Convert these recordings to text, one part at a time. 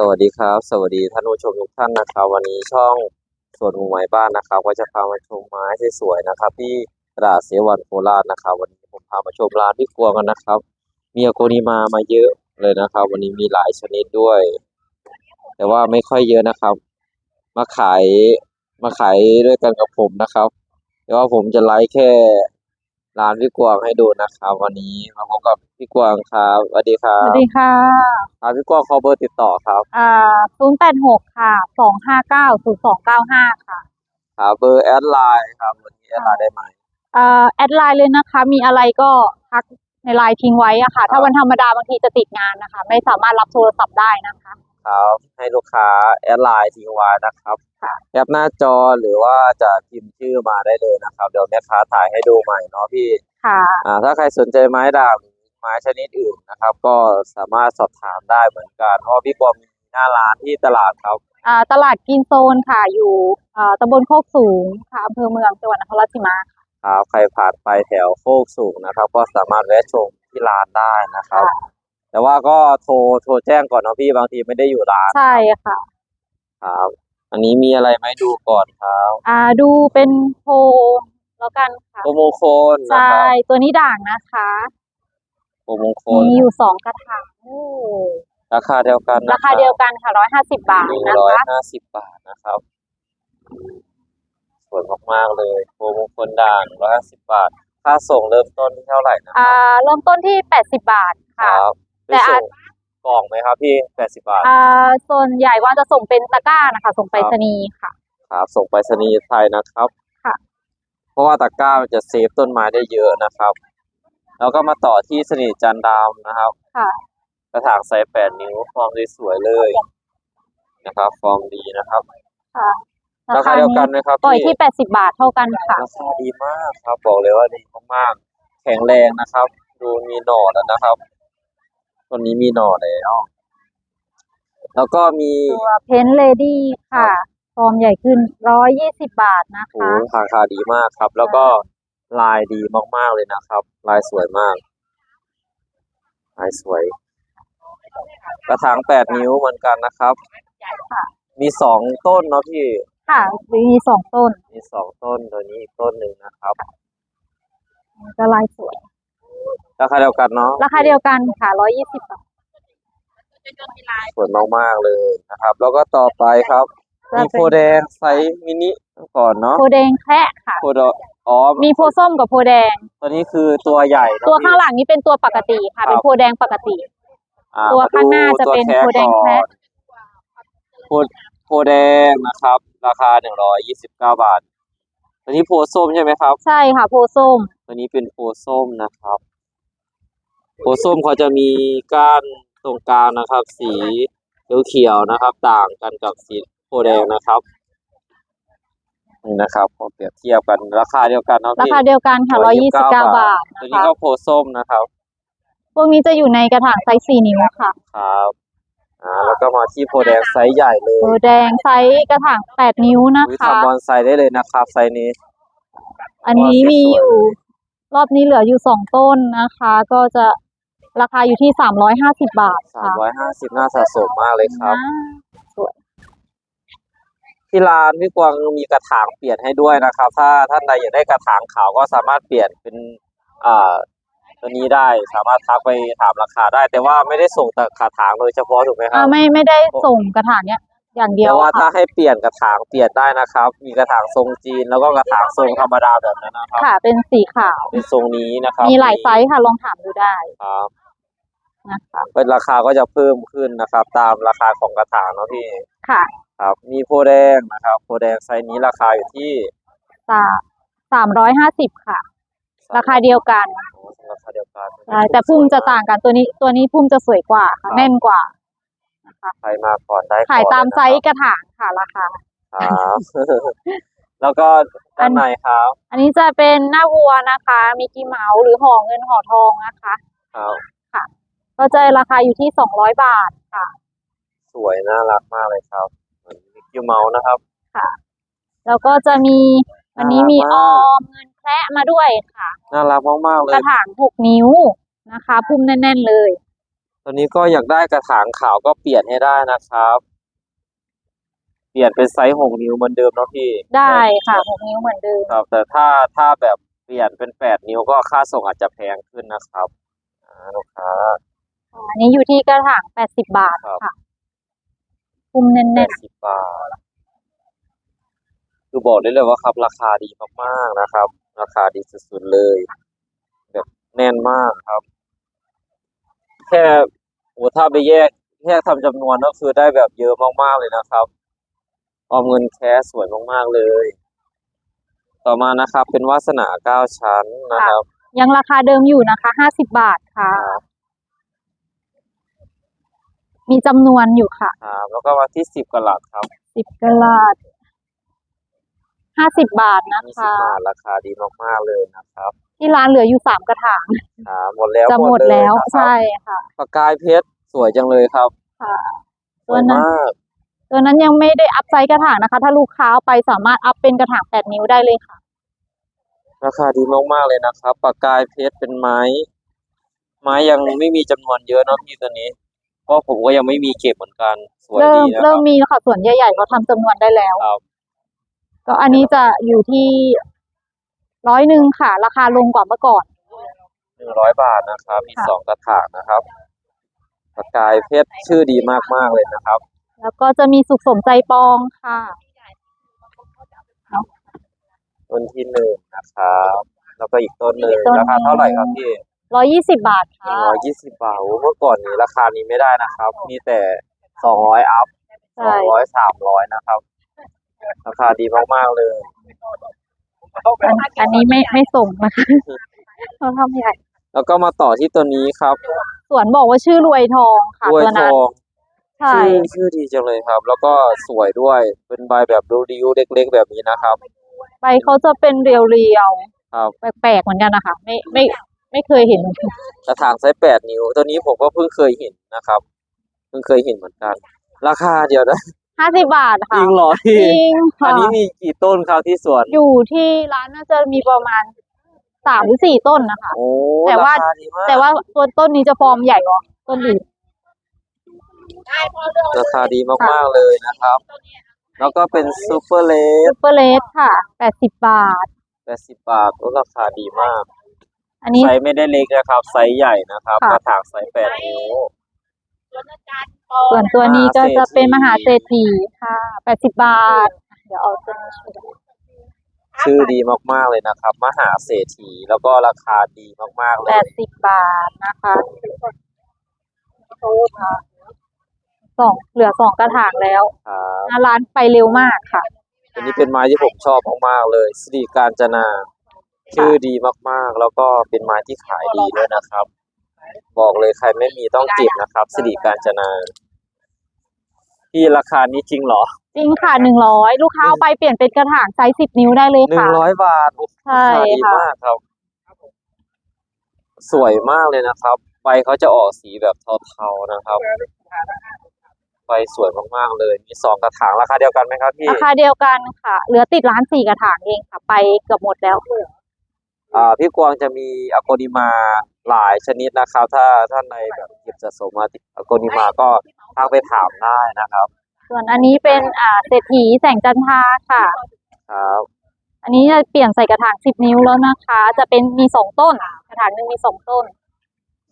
สวัสดีครับ สวัสดีท่านผู้ชมทุกท่านนะครับ วันนี้ช่องสวนหมู่ไม้บ้านนะครับ ก็จะพามาชมไม้สวยๆนะครับ ที่ตลาดเสวันโคราชนะครับ วันนี้ผมพามาชมร้านพี่กวงกันนะครับ มีอโกนิมามาเยอะเลยนะครับ วันนี้มีหลายชนิดด้วย แต่ว่าไม่ค่อยเยอะนะครับ มาขายมาขายด้วยกันกับผมนะครับ แต่ว่าผมจะไลฟ์แค่ ร้านพี่กวางให้ดูนะครับ วันนี้มาพบกับพี่กวางครับสวัสดีครัสบวัสดีค่ะครับพี่กวางขอเบอร์ติดต่อครับอ่าศูนย์แปดหกค่ะ สองห้าเก้าศูนย์สองเก้าห้าค่ะหาเบอร์แอดไลน์ครับวันนี้แอดไลน์ได้ไหมอ่าแอดไลน์เลยนะคะ มีอะไรก็ทักในไลน์ทิ้งไว้อะค่ะครับถ้าวันธรรมดาบางทีจะติดงานนะคะ ไม่สามารถรับโทรศัพท์ได้นะคะ ครับ ให้ลูกค้าแอดไลน์ทิ้งไว้นะครับค่ะแคปหน้าจอหรือว่าจะพิมพ์ชื่อมาได้เลยนะครับ เดี๋ยวแม่ค้าถ่ายให้ดูใหม่เนาะพี่ค่ะอ่าถ้าใครสนใจไม้ด่างหรือไม้ชนิดอื่นนะครับ ก็สามารถสอบถามได้เหมือนกันเพราะว่าพี่กวางมีหน้าร้านที่ตลาดครับ อ่าตลาดกินโซนค่ะอยู่อ่าตำบลโคกสูงค่ะอำเภอเมืองจังหวัดนครราชสีมาครับใครผ่านไปแถวโคกสูงนะครับ ก็สามารถแวะชมที่ร้านได้นะครับ ค่ะ แต่ว่าก็โทรโทรแจ้งก่อนเนาะพี่บางทีไม่ได้อยู่ร้านใช่ค่ะ ครับ อันนี้มีอะไรไหมดูก่อนครับอ่าดูเป็นโพลแล้วกันค่ะโปรโมโคนใช่นะครับตัวนี้ด่างนะคะโปรโมโคนมีอยู่สองกระถางโอ้ราคาเดียวกันนะราคาเดียวกันค่ะร้อยห้าสิบบาทหนึ่งนะร้อยคะห้าสิบบาทนะครับสวยมากๆเลยโปรโมโคนด่างร้อยห้าสิบบาท ค่าส่งเริ่มต้นที่เท่าไหร่นะคอ่ารับเริ่มต้นที่แปดสิบบาทคค่ะ รับ แต่ได้อาส่จงกล่องไหมครับพี่แปดสิบบาทอ่าส่วนใหญ่ว่าจะส่งเป็นตะกร้านะคะ ส่งไปรษณีย์ค่ะ ครับส่งไปรษณีย์ไทยนะครับค่ะ เพราะว่าตะกร้ามันจะเซฟต้นไม้ได้เยอะนะครับ แล้วก็มาต่อที่สนิทจันทร์ดำนะครับ ค่ะ กระถางไซส์แปดนิ้วฟอร์มสวยๆเลยนะครับฟอร์มดีนะครับ ค่ะราคาเดียวกันไหมครับปล่อยพี่ที่แปดสิบาทเท่ากันค่ะ ราคาดีมากครับ บอกเลยว่าดีมากๆแข็งแรงนะครับ ดูมีหน่อแล้วนะครับ ต้นนี้มีหน่อแล้วแล้วก็มี ตัวเพนเลดี้ค่ะฟอร์มใหญ่ขึ้นร้อยยี่สิบบาทนะโอ้คะราคาดีมากครับ แล้วก็ลายดีมากๆเลยนะครับ ลายสวยมาก ลายสวย กระถางแปดนิ้วเหมือนกันนะครับค่ะมีสองต้นเนาะพี่ ค่ะมีสองต้นมีสองต้นตัวนี้อีกต้นหนึ่งนะครับ ก็ลายสวย ราคาเดียวกันเนาะราคาเดียวกันค่ะร้อยยี่สิบบาทสวยมากๆเลยนะครับ แล้วก็ต่อไปครับจะมีเป็โพนแดงไซส์มินิก่อนเนาะโพแดงแคระค่ะโพดออ๋อมีโพส้มกับโพแดง ตัวนี้คือตัวใหญ่เนอะตัวพี่ข้างหลังนี้เป็นตัวปกติค่ะ เป็นโพแดงปกติอ่าตัวมข้างหน้าจะตัวเป็นแคระโพแดงก่อนแคระโพโพแดงนะครับ ราคาหนึ่งร้อยยี่สิบเก้าบาท ตัวนี้โพส้มใช่ไหมครับ ใช่ค่ะโพส้ม ตัวนี้เป็นโพส้มนะครับ โพส้มเขาจะมีก้านตรงกลางนะครับ สีเขียวๆนะครับ ต่างกันกับสีโพแดงนะครับนี่นะครับพอเปรียบเทียบกันราคาเดียวกันเนาะราพี่คาเดียวกันค่ะร้อยยี่สิบเก้าบาทตัวนะนี้คะก็โพส้มนะครับ พวกนี้จะอยู่ในกระถางไซส์สี่นิ้วค่ะ ครับ อ่าแล้วก็มาที่โพแดงไซส์ใหญ่เลยโพแดงไซส์กระถางแปดนิ้วนะอุ๊ยคะทำบอนไซได้เลยนะครับไซส์นี้ อันนี้มีอยู่รอบนี้เหลืออยู่สองต้นนะคะ ก็จะราคาอยู่ที่สามร้อยห้าสิบบาทสามค่ะร้อยห้าสิบน่าสะสมมากเลยครับนะสวยที่ร้านพี่กวางมีกระถางเปลี่ยนให้ด้วยนะครับ ถ้าท่านใดอยากได้กระถางขาวก็สามารถเปลี่ยนเป็นอ่าตั วนี้ได้สามารถทักไปถามราคาได้ แต่ว่าไม่ได้ส่งแต่กระถางโดยเฉพาะถูกไหมครัอ่าบไม่ไม่ได้ส่งกระถางเนี้ยอย่างเดียวแต่ว่าถ้าค่ะให้เปลี่ยนกระถางเปลี่ยนได้นะครับ มีกระถางทรงจีนแล้วก็กระถางทรงธรรมดาแบบนั้นนะครับค่ะเป็นสีขาว เป็นทรงนี้นะครับมีหลายไซส์ค่ะลองถามดูได้ครับนะคะเป็นราคาก็จะเพิ่มขึ้นนะครับ ตามราคาของกระถางเนาะพี่ค่ะครับ มีโพแดงนะครับโพแดงไซส์นี้ราคาอยู่ที่สามสามร้อยห้าสิบค่ะ ราคาเดียวกัน โอ้ ราคาเดียวกันใช่แต่พุ่มจะต่างกันตัวนี้ตัวนี้พุ่มจะสวยกว่าค่ะแน่นกว่านะคะใครมาก่อนได้ขายตามก่อนไซเลยส์กระถางค่ะราคานะครับแล้วก็ด้านในครับ อันนี้จะเป็นหน้าวัวนะคะมิกกี้เมาส์หรือห่อเงินห่อทองนะคะครับก็จะราคาอยู่ที่สองร้อยบาทค่ะ สวยน่ารักมากเลยครับเหมือนมิกกี้เมาส์นะครับแล้วก็จะมีอันนี้มีน่ารักอมากอมเงิน แคระมาด้วยค่ะน่ารักมากๆเลกย ระถางหกนิ้วนะคะ พุ่มแน่น ๆ เลย ตอนนี้ก็อยากได้กระถางขาวก็เปลี่ยนให้ได้นะครับ เปลี่ยนเป็นไซส์หกนิ้วเหมือนเดิมเนาะพี่ได้ค่ะหกนิ้วเหมือนเดิมครับ แต่ถ้าถ้าแบบเปลี่ยนเป็นแปดนิ้วก็ค่าส่งอาจจะแพงขึ้นนะครับอ่าลูกค้า อันนี้อยู่ที่กระถางแปดสิบบาทครับ ค่ะคุมแน่แปนดสิบบาทคือบอกได้เลยว่าครับราคาดีมากๆนะครับ ราคาดีสุดๆเลย แบบแน่นมากครับ แค่โอ้ถ้าไปแยกแยกทำจำนวนก็คือได้แบบเยอะมากๆเลยนะครับ ออมเงินแคสสวยมากๆเลย ต่อมานะครับ เป็นวาสนาเก้าชั้นนะครับๆยังราคาเดิมอยู่นะคะห้าสิบบาทค่ะมีจำนวนอยู่ค่ะ ครับแล้วก็มาที่สิบกะลัดครับ สิบกะลัด ห้าสิบบาทนะยี่สิคะบบาทราคาดีมากๆเลยนะครับที่ร้านเหลืออยู่สามกระถางครับหมดแล้วจะหมดเยแล้วนะครับใช่ค่ะ ประกายเพชรสวยจังเลยครับค่ะ สวยมากตัวนั้นยังไม่ได้อัพไซส์กระถางนะคะ ถ้าลูกค้าเอาไปสามารถอัพเป็นกระถางแปดนิ้วได้เลยค่ะ ราคาดีมากๆเลยนะครับปากกายเพชรเป็นไม้ ไม้ยังไม่มีจำนวนเยอะเนาะพี่ตัวนี้เพราะผมก็ยังไม่มีเก็บเหมือนกันสวยเริ่ดีมนะคเริ่รัมบมีแล้วค่ะส่วนใหญ่ๆเขาทำจำนวนได้แล้ว ครับ ก็อันนี้จะอยู่ที่ร้อยหนึ่งค่ะ ราคาลงกว่าเมื่อก่อนหนึ่งร้อยบาทนะครับ มีค่ะสองกระถางนะครับปากกายเพชรชื่อดีมากๆเลยนะครับ แล้วก็จะมีสุขสมใจปองค่ะต้นที่หนึ่งนะครับ แล้วก็อีกต้นหนึ่งอีกต้นหนึ่งราคาเท่าไหร่ครับพี่ร้อยยี่สิบบาทหนึ่ค่ะงร้อยยี่สิบบาทโอ้เมื่อก่อนนี้ราคานี้ไม่ได้นะครับ มีแต่สองร้อยอัพสใช่องร้อยสามร้อยนะครับ ราคาดีมากๆเลย อันอันนี้ไม่ไม่ส่งนะคะเขาทำใหญ่แล้วก็มาต่อที่ตัวนี้ครับสวนบอกว่าชื่อรวยทองค่ะกล้วยตัวทนั้นองใช่ชื่อชื่อดีจังเลยครับ แล้วก็สวยด้วย เป็นใบแบบดูดิวเล็ก ๆ แบบนี้นะครับ ใบเขาจะเป็นเรียวครับ ๆแปลกๆเหมือนกันนะคะไม่ไม่ไม่เคยเห็นกระถางไซส์แปดนิ้ว ตัวนี้ผมก็เพิ่งเคยเห็นนะครับ เพิ่งเคยเห็นเหมือนกัน ราคาเดียวนะ ห้าสิบบาทจค่ะริงเหรอพี่จริงอัค่ะนนี้มีกี่ต้นครับที่สวน อยู่ที่ร้านน่าจะมีประมาณสามหรือสี่ต้นนะคะ โอ้แต่ว่า รคดีมกแต่ว่าตัวต้นนี้จะฟอร์มใหญ่กว่าต้นอื่น ราคาดีมากๆเลยนะครับ แล้วก็เป็นซูเปอร์เลสซูเปอร์เลสค่ะแปดสิบบาทแปดสิบบาทก็ราคาดีมาก อันนี้ ไซส์ไม่ได้เล็กนะครับ ไซส์ใหญ่นะครับ ค่ะ กระถางไซส์แปดนิ้ว ส่วนตัวนี้ก็จะเป็นมมหาหาเศเศรรษษฐีฐีค่ะแปดสิบบาท เดี๋ยวเอาตัวนี้ช่วยดูชื่อดีมากๆเลยนะครับ มหาเศรษฐีแล้วก็ราคาดีมากๆเลแปย ดสิบบาทนะคะสองเหลือสองกระถางแล้วครับหน้าร้านไปเร็วมากค่ะ อันนี้เป็นไม้ที่ผมชอบมากๆเลยสิริการจนา ชื่อดีมากๆ แล้วก็เป็นไม้ที่ขายดีด้วยนะครับ บอกเลยใครไม่มีต้องเก็บนะครับสิริการจนาพี่ราคานี้จริงเหรอ จริงค่ะหนึ่งร้อยลูกค้าเอาไปเปลี่ยนเป็นกระถางไซส์สิบนิ้วได้เลยหนึ่ค่ะ งร้อยบาทโอ้โหใช่ราคาดีค่ะ มากครับ สวยมากเลยนะครับ ใบเขาจะออกสีแบบเทาๆนะครับใบสวยมากๆเลย มีสองกระถางราคาเดียวกันไหมครับพี่ราคาเดียวกันค่ะ เหลือติดร้านสี่กระถางเองค่ะ ไปเกือบหมดแล้ว อ่าพี่กวางจะมีอโกนิมา หลายชนิดนะครับ ถ้าท่านในแบบเก็บสะสมมาอโกนิมาก็ทักไปถามได้นะครับ ส่วนอันนี้เป็นอ่าเศรษฐีแสงจันทราค่ะ ครับ อันนี้จะเปลี่ยนใส่กระถางสิบนิ้วแล้วนะคะ จะเป็นมีสองต้น กระถางหนึ่งมีสองต้น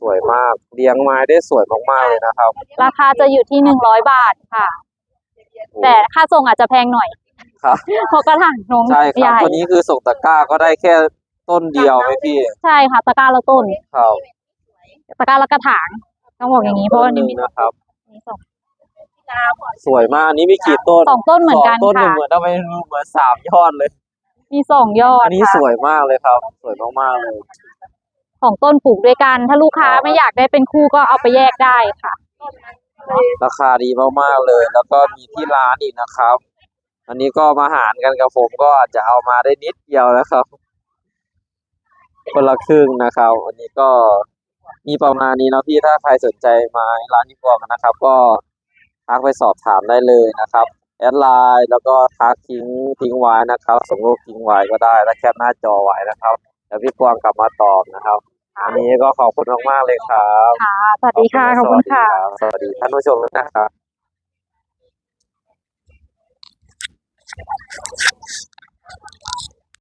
สวยมากเลี้ยงไม้ได้สวยมากๆเลยนะครับราคาจะอยู่ที่หนึ่งร้อยบาทค่ะ แต่ค่าส่งอาจจะแพงหน่อยครับ เพราะกระถางน้องใช่คใหรับญ่ ตัวนี้คือส่งตะกร้าก็ได้แค่ ต้นเดียวไหมพี่ใช่ค่ะตะกร้าละต้นครับตะกร้าละกระถางต้องบอกอย่างนี้เพราะต้ว่านหนี่นึ่งมีนะครับมีสองสวยมากอันนี้มีกี่ต้นสองต้นเหมือนกันสงต้นค่ะเหมือนทำไมดูเหมือนสามยอดเลย มีสองยอดอันนี้ค่ะสวยมากเลยครับ สวยมากๆเลยสองต้นปลูกด้วยกัน ถ้าลูกค้าไม่อยากได้เป็นคู่ก็เอาไปแยกได้ค่ะราคาดีมากๆเลย แล้วก็มีที่ร้านอีกนะครับ อันนี้ก็มาหารกันกับผมก็อาจจะเอามาได้นิดเดียวนะครับ คนละครึ่งนะครับ วันนี้ก็มีประมาณนี้นะพี่ถ้าใครสนใจมาร้านนิกองนะครับ ก็ทักไปสอบถามได้เลยนะครับแอดไลน์แล้วก็ทักทิ้งทิ้งไว้นะครับส่งรูปทิ้งไว้ก็ได้ แล้วแคปหน้าจอไว้นะครับเดี๋ยวพี่กวางกลับมาตอบนะครับอันนี้ก็ขอบคุณมากมากเลยครับค่ะสวัสดีค่ะขอบคุณค่ะ สวัสดีท่านผู้ชมนะครับ